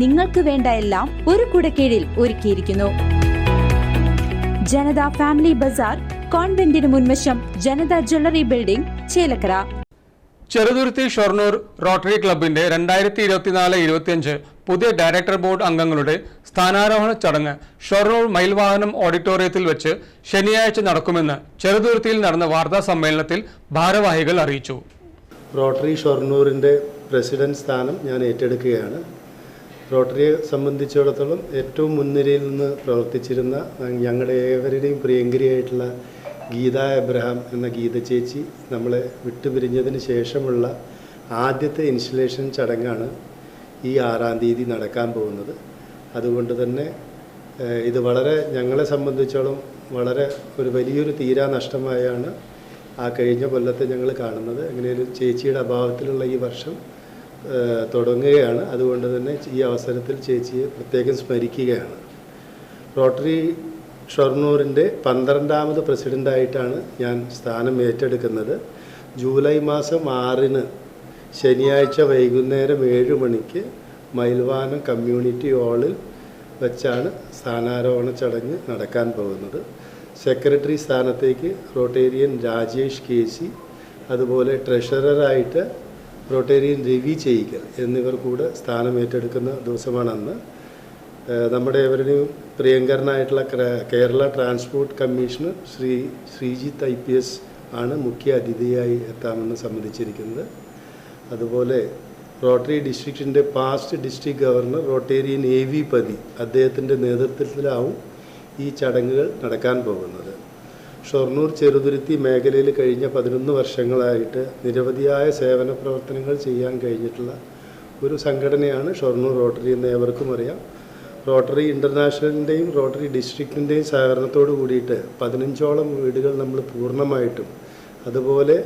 നിങ്ങൾക്ക് വേണ്ട എല്ലാം ഒരു കുടക്കീഴിൽ ഒരുക്കിയിരിക്കുന്നു. ജനത ഫാമിലി ബസാർ കോൺവെന്റിന് മുൻവശം Janata jewellery building Chelakkara. Cheruthuruthy Shoranur rotary ക്ലബിന്റെ രണ്ടായിരത്തി ഇരുപത്തിനാല് ഇരുപത്തിയഞ്ച് പുതിയ ഡയറക്ടർ ബോർഡ് അംഗങ്ങളുടെ സ്ഥാനാരോഹണ ചടങ്ങ് ഷൊർണൂർ മയിൽവാഹനം ഓഡിറ്റോറിയത്തിൽ വെച്ച് ശനിയാഴ്ച നടക്കുമെന്ന് ചെറുതുരുത്തിയിൽ നടന്ന വാർത്താ സമ്മേളനത്തിൽ ഭാരവാഹികൾ അറിയിച്ചു. റോട്ടറി ഷൊർണൂരിന്റെ പ്രസിഡന്റ് സ്ഥാനം ഞാൻ ഏറ്റെടുക്കുകയാണ്. റോട്ടറിയെ സംബന്ധിച്ചിടത്തോളം ഏറ്റവും മുൻനിരയിൽ നിന്ന് പ്രവർത്തിച്ചിരുന്ന ഞങ്ങളുടെ ഏവരുടെയും പ്രിയങ്കരിയായിട്ടുള്ള ഗീത എബ്രഹാം എന്ന ഗീത ചേച്ചി നമ്മളെ വിട്ടുപിരിഞ്ഞതിന് ശേഷമുള്ള ആദ്യത്തെ ഇൻസ്റ്റലേഷൻ ചടങ്ങാണ് ഈ ആറാം തീയതി നടക്കാൻ പോകുന്നത്. അതുകൊണ്ട് തന്നെ ഇത് വളരെ ഞങ്ങളെ സംബന്ധിച്ചോളം വളരെ ഒരു വലിയൊരു തീരാ നഷ്ടമായാണ് ആ കഴിഞ്ഞ കൊല്ലത്തെ ഞങ്ങൾ കാണുന്നത്. എങ്ങനെയൊരു ചേച്ചിയുടെ അഭാവത്തിലുള്ള ഈ വർഷം തുടങ്ങുകയാണ്. അതുകൊണ്ട് തന്നെ ഈ അവസരത്തിൽ ചേച്ചിയെ പ്രത്യേകം സ്മരിക്കുകയാണ്. റോട്ടറി ഷൊർണൂറിന്റെ പന്ത്രണ്ടാമത് പ്രസിഡന്റായിട്ടാണ് ഞാൻ സ്ഥാനം ഏറ്റെടുക്കുന്നത്. ജൂലൈ മാസം ആറിന് ശനിയാഴ്ച വൈകുന്നേരം ഏഴ് മണിക്ക് മയിൽവാനം കമ്മ്യൂണിറ്റി ഹാളിൽ വെച്ചാണ് സ്ഥാനാരോഹണ ചടങ്ങ് നടക്കാൻ പോകുന്നത്. സെക്രട്ടറി സ്ഥാനത്തേക്ക് റോട്ടേറിയൻ രാജേഷ് കെ സി അതുപോലെ ട്രഷററായിട്ട് റോട്ടേറിയൻ രവി ചെയ്യിക്കൽ എന്നിവർ കൂടെ സ്ഥാനം ഏറ്റെടുക്കുന്ന ദിവസമാണെന്ന് നമ്മുടെ ഏവരുടെയും പ്രിയങ്കരനായിട്ടുള്ള ക്ര- Kerala transport commissioner Shri Sreejith I P S ആണ് മുഖ്യ അതിഥിയായി എത്താമെന്ന് സംബന്ധിച്ചിരിക്കുന്നത്. അതുപോലെ rotary ഡിസ്ട്രിക്റ്റിന്റെ past district governor rotarian A V Pathi അദ്ദേഹത്തിന്റെ നേതൃത്വത്തിലാവും ഈ ചടങ്ങുകൾ നടക്കാൻ പോകുന്നത്. ഷൊർണൂർ ചെറുതുരുത്തി മേഖലയിൽ കഴിഞ്ഞ പതിനൊന്ന് വർഷങ്ങളായിട്ട് നിരവധിയായ സേവന പ്രവർത്തനങ്ങൾ ചെയ്യാൻ കഴിഞ്ഞിട്ടുള്ള ഒരു സംഘടനയാണ് ഷൊർണൂർ റോട്ടറി എന്ന് ഏവർക്കും അറിയാം. റോട്ടറി ഇന്റർനാഷണലിന്റെയും റോട്ടറി ഡിസ്ട്രിക്റ്റിന്റെയും സഹകരണത്തോട് കൂടിയിട്ട് പതിനഞ്ചോളം വീടുകൾ നമ്മൾ പൂർണമായിട്ടും അതുപോലെ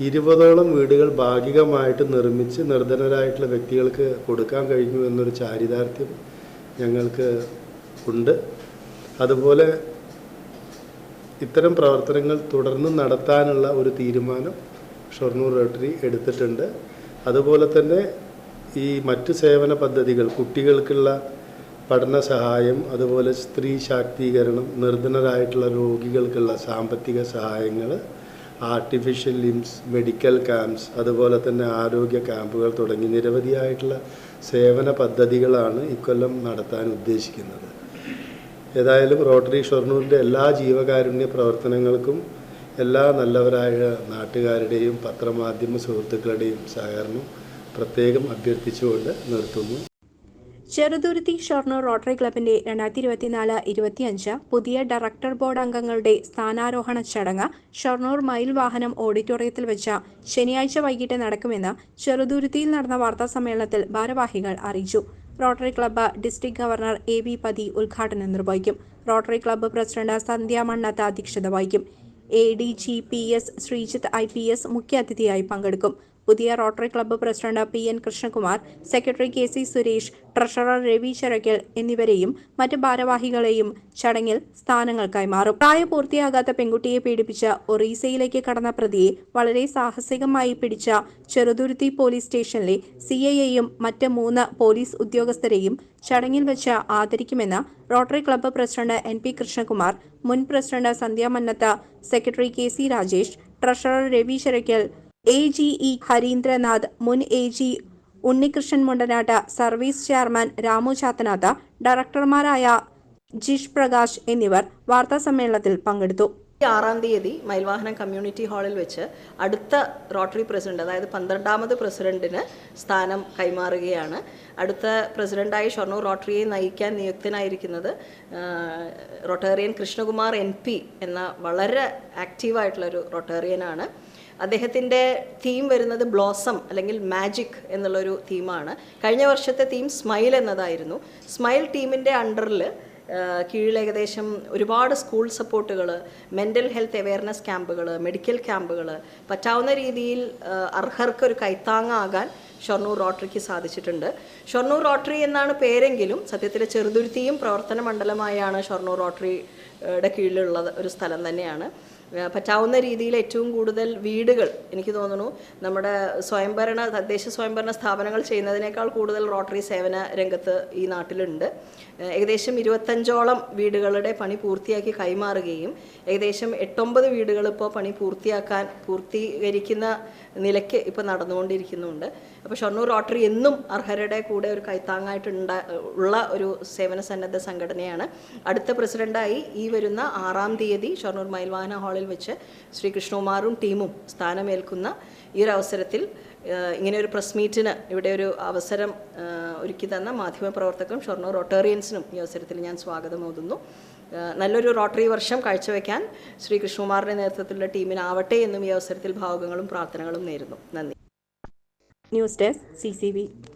ഇരുപതോളം വീടുകൾ ഭാഗികമായിട്ട് നിർമ്മിച്ച് നിർധനരായിട്ടുള്ള വ്യക്തികൾക്ക് കൊടുക്കാൻ കഴിഞ്ഞു എന്നൊരു ചാരിതാർത്ഥ്യം ഞങ്ങൾക്ക് ഉണ്ട്. അതുപോലെ ഇത്തരം പ്രവർത്തനങ്ങൾ തുടർന്ന് നടത്താനുള്ള ഒരു തീരുമാനം ഷൊർണൂർ റോട്ടറി എടുത്തിട്ടുണ്ട്. അതുപോലെ തന്നെ ഈ മറ്റ് സേവന പദ്ധതികൾ കുട്ടികൾക്കുള്ള പഠന സഹായം അതുപോലെ സ്ത്രീ ശാക്തീകരണം നിർധനരായിട്ടുള്ള രോഗികൾക്കുള്ള സാമ്പത്തിക സഹായങ്ങൾ ആർട്ടിഫിഷ്യൽ ലിംസ് മെഡിക്കൽ ക്യാമ്പ്സ് അതുപോലെ തന്നെ ആരോഗ്യ ക്യാമ്പുകൾ തുടങ്ങി നിരവധിയായിട്ടുള്ള സേവന പദ്ധതികളാണ് ഇക്കൊല്ലം നടത്താൻ ഉദ്ദേശിക്കുന്നത്. ഏതായാലും റോട്ടറി ഷൊർണൂരിന്റെ എല്ലാ ജീവകാരുണ്യ പ്രവർത്തനങ്ങൾക്കും എല്ലാ നല്ലവരായ നാട്ടുകാരുടെയും പത്രമാധ്യമ സുഹൃത്തുക്കളുടെയും സഹകരണം പ്രത്യേകം അഭ്യർത്ഥിച്ചുകൊണ്ട് നിർത്തുന്നു. ചെറുതുരുത്തി ഷൊർണൂർ റോട്ടറി ക്ലബിന്റെ രണ്ടായിരത്തി ഇരുപത്തിനാല് ഇരുപത്തിയഞ്ച് പുതിയ ഡയറക്ടർ ബോർഡ് അംഗങ്ങളുടെ സ്ഥാനാരോഹണ ചടങ്ങ് ഷൊർണൂർ മയിൽ വാഹനം ഓഡിറ്റോറിയത്തിൽ വെച്ച് ശനിയാഴ്ച വൈകിട്ട് നടക്കുമെന്ന് ചെറുതുരുത്തിയിൽ നടന്ന വാർത്താ സമ്മേളനത്തിൽ ഭാരവാഹികൾ അറിയിച്ചു. Rotary club district governor A V Pathi ഉദ്ഘാടനം നിർവഹിക്കും. Rotary club president Sandhya Mannath അധ്യക്ഷത വഹിക്കും. A D G P S Sreejith I P S മുഖ്യാതിഥിയായി പങ്കെടുക്കും. പുതിയ rotary club president P N Krishnakumar secretary K C Suresh treasurer Ravi Charakkal എന്നിവരെയും മറ്റ് ഭാരവാഹികളെയും ചടങ്ങിൽ സ്ഥാനങ്ങൾ കൈമാറും പ്രായപൂർത്തിയാകാത്ത പെൺകുട്ടിയെ പീഡിപ്പിച്ച ഒറീസയിലേക്ക് കടന്ന പ്രതിയെ വളരെ സാഹസികമായി പിടിച്ച ചെറുതുരുത്തി പോലീസ് സ്റ്റേഷനിലെ സി ഐയെയും മറ്റ് മൂന്ന് പോലീസ് ഉദ്യോഗസ്ഥരെയും ചടങ്ങിൽ വെച്ച് ആദരിക്കുമെന്ന് rotary club president N P Krishnakumar മുൻ president Sandhya Mannath secretary K C Rajesh treasurer Ravi Cherakkal A G E Harindranath മുൻ A G Unnikrishnan Mundanatt service chairman Ramu Chathanatha ഡയറക്ടർമാരായ Jish Prakash എന്നിവർ വാർത്താസമ്മേളനത്തിൽ പങ്കെടുത്തു. ആറാം തീയതി മയിൽവാഹനം കമ്മ്യൂണിറ്റി ഹാളിൽ വെച്ച് അടുത്ത റോട്ടറി പ്രസിഡന്റ് അതായത് പന്ത്രണ്ടാമത് പ്രസിഡന്റിന് സ്ഥാനം കൈമാറുകയാണ്. അടുത്ത പ്രസിഡന്റായി ഷൊർണൂർ റോട്ടറിയെ നയിക്കാൻ നിയുക്തനായിരിക്കുന്നത് റോട്ടേറിയൻ കൃഷ്ണകുമാർ എൻ പി എന്ന വളരെ ആക്റ്റീവായിട്ടുള്ളൊരു റോട്ടേറിയനാണ്. അദ്ദേഹത്തിന്റെ തീം വരുന്നത് ബ്ലോസം അല്ലെങ്കിൽ മാജിക് എന്നുള്ളൊരു തീമാണ് കഴിഞ്ഞ വർഷത്തെ തീം സ്മൈൽ എന്നതായിരുന്നു. സ്മൈൽ ടീമിന്റെ അണ്ടറിൽ കീഴിൽ ഏകദേശം ഒരുപാട് സ്കൂൾ സപ്പോർട്ടുകൾ മെന്റൽ ഹെൽത്ത് അവെയർനെസ് ക്യാമ്പുകൾ മെഡിക്കൽ ക്യാമ്പുകൾ പറ്റാവുന്ന രീതിയിൽ അർഹർക്ക് ഒരു കൈത്താങ്ങാകാൻ ഷൊർണൂർ റോട്ടറിക്ക് സാധിച്ചിട്ടുണ്ട്. ഷൊർണൂർ റോട്ടറി എന്നാണ് പേരെങ്കിലും സത്യത്തിൽ ചെറുതുരുത്തിയും പ്രവർത്തന മണ്ഡലമായാണ് ഷൊർണൂർ റോട്ടറിയുടെ കീഴിലുള്ള ഒരു സ്ഥലം തന്നെയാണ്. പറ്റാവുന്ന രീതിയിൽ ഏറ്റവും കൂടുതൽ വീടുകൾ എനിക്ക് തോന്നുന്നു നമ്മുടെ സ്വയംഭരണ തദ്ദേശ സ്വയംഭരണ സ്ഥാപനങ്ങൾ ചെയ്യുന്നതിനേക്കാൾ കൂടുതൽ റോട്ടറി സേവന രംഗത്ത് ഈ നാട്ടിലുണ്ട്. ഏകദേശം ഇരുപത്തഞ്ചോളം വീടുകളുടെ പണി പൂർത്തിയാക്കി കൈമാറുകയും ഏകദേശം എട്ടൊമ്പത് വീടുകൾ ഇപ്പോൾ പണി പൂർത്തിയാക്കാൻ പൂർത്തീകരിക്കുന്ന നിലയ്ക്ക് ഇപ്പോൾ നടന്നുകൊണ്ടിരിക്കുന്നുണ്ട്. അപ്പോൾ ഷൊർണൂർ റോട്ടറി എന്നും അർഹരുടെ കൂടെ ഒരു കൈത്താങ്ങായിട്ടുണ്ട ഉള്ള ഒരു സേവന സന്നദ്ധ സംഘടനയാണ്. അടുത്ത പ്രസിഡന്റായി ഈ വരുന്ന ആറാം തീയതി ഷൊർണൂർ മയിൽവാഹന ഹാളിൽ വെച്ച് ശ്രീ കൃഷ്ണകുമാറും ടീമും സ്ഥാനമേൽക്കുന്ന ഈ ഒരു അവസരത്തിൽ ഇങ്ങനെ ഒരു പ്രസ് മീറ്റിന് ഇവിടെ ഒരു അവസരം ഒരുക്കി തന്ന മാധ്യമപ്രവർത്തകരും ഷൊർണൂർ റോട്ടേറിയൻസിനും ഈ അവസരത്തിൽ ഞാൻ സ്വാഗതം ഓതുന്നു നല്ലൊരു റോട്ടറി വർഷം കാഴ്ചവെക്കാൻ ശ്രീ കൃഷ്ണകുമാറിന്റെ നേതൃത്വത്തിലുള്ള ടീമിനാവട്ടെ എന്നും ഈ അവസരത്തിൽ ഭാവുകങ്ങളും പ്രാർത്ഥനകളും നേരുന്നു. നന്ദി. News desk C